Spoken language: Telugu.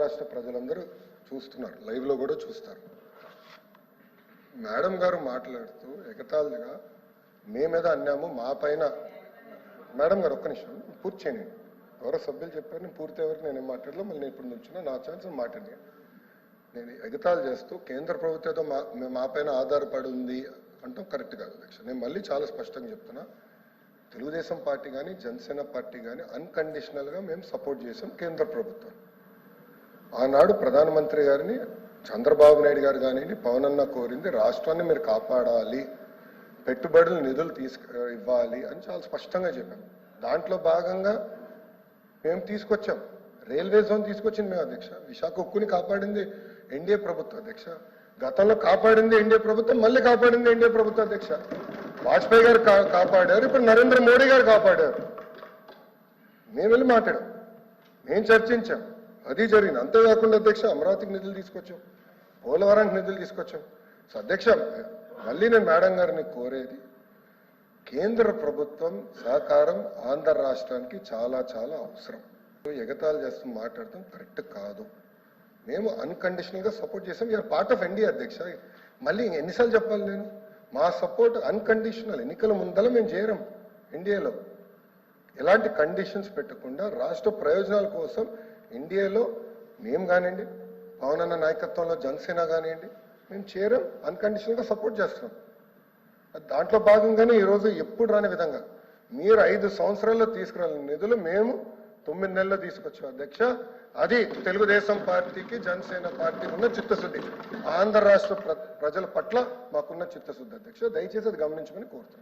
రాష్ట్ర ప్రజలందరూ చూస్తున్నారు. లైవ్లో కూడా చూస్తారు. మేడం గారు మాట్లాడుతూ ఎగతాళిగా మేమేదో అన్నాము మా పైన మేడం గారు ఒక్క నిమిషం పూర్తి చేయండి. ఎవరో సభ్యులు చెప్పారు నేను పూర్తి ఎవరికి నేను ఏం మాట్లాడలేదు మళ్ళీ నేను ఇప్పుడు నుంచున్నా నా ఛాన్స్ మాట్లాడి నేను ఎగతాళి చేస్తూ కేంద్ర ప్రభుత్వంతో మా మా పైన ఆధారపడి ఉంది అంటాం కరెక్ట్ కాదు అధ్యక్ష. నేను మళ్ళీ చాలా స్పష్టంగా చెప్తున్నా తెలుగుదేశం పార్టీ కానీ జనసేన పార్టీ కానీ అన్కండిషనల్గా మేము సపోర్ట్ చేసాం కేంద్ర ప్రభుత్వం. ఆనాడు ప్రధానమంత్రి గారిని చంద్రబాబు నాయుడు గారు కానివ్వండి పవన్ అన్న కోరింది రాష్ట్రాన్ని మీరు కాపాడాలి పెట్టుబడులు నిధులు తీసుకు ఇవ్వాలి అని చాలా స్పష్టంగా చెప్పాం దాంట్లో భాగంగా మేము తీసుకొచ్చాం. రైల్వే జోన్ తీసుకొచ్చింది మేము అధ్యక్ష. విశాఖ ఉక్కుని కాపాడింది ఎన్డీఏ ప్రభుత్వం అధ్యక్ష. గతంలో కాపాడింది ఎన్డీఏ ప్రభుత్వం మళ్ళీ కాపాడింది ఎన్డీఏ ప్రభుత్వం అధ్యక్ష. వాజ్పేయి గారు కాపాడారు ఇప్పుడు నరేంద్ర మోడీ గారు కాపాడారు. మేము వెళ్ళి మాట్లాడాం. మేము చర్చించాం. అది జరిగింది. అంతేకాకుండా అధ్యక్ష అమరావతికి నిధులు తీసుకొచ్చాం. పోలవరానికి నిధులు తీసుకొచ్చాం. సో అధ్యక్ష మళ్ళీ నేను మేడం గారిని కోరేది కేంద్ర ప్రభుత్వం సహకారం ఆంధ్ర రాష్ట్రానికి చాలా చాలా అవసరం. ఎగతాళి చేస్తూ మాట్లాడటం కరెక్ట్ కాదు. మేము అన్కండిషనల్గా సపోర్ట్ చేసాం. యూఆర్ పార్ట్ ఆఫ్ ఎన్డీఏ అధ్యక్ష. మళ్ళీ ఎన్నిసార్లు చెప్పాలి నేను? మా సపోర్ట్ అన్కండిషనల్. ఎన్నికల ముందల మేము చేరం ఎన్డీఏలో. ఎలాంటి కండిషన్స్ పెట్టకుండా రాష్ట్ర ప్రయోజనాల కోసం ఇండియాలో మేము కానివ్వండి పవన్ అన్న నాయకత్వంలో జనసేన కానివ్వండి మేము చేరం అన్కండిషనల్గా సపోర్ట్ చేస్తున్నాం. అది దాంట్లో భాగంగానే ఈరోజు ఎప్పుడు రాని విధంగా మీరు ఐదు సంవత్సరాల్లో తీసుకురాని నిధులు మేము తొమ్మిది నెలల్లో తీసుకొచ్చాం. అధ్యక్ష అది తెలుగుదేశం పార్టీకి జనసేన పార్టీకి ఉన్న చిత్తశుద్ధి. ఆంధ్ర రాష్ట్ర ప్ర- ప్రజల పట్ల మాకున్న చిత్తశుద్ధి అధ్యక్ష. దయచేసి అది గమనించమని కోరుతున్నాను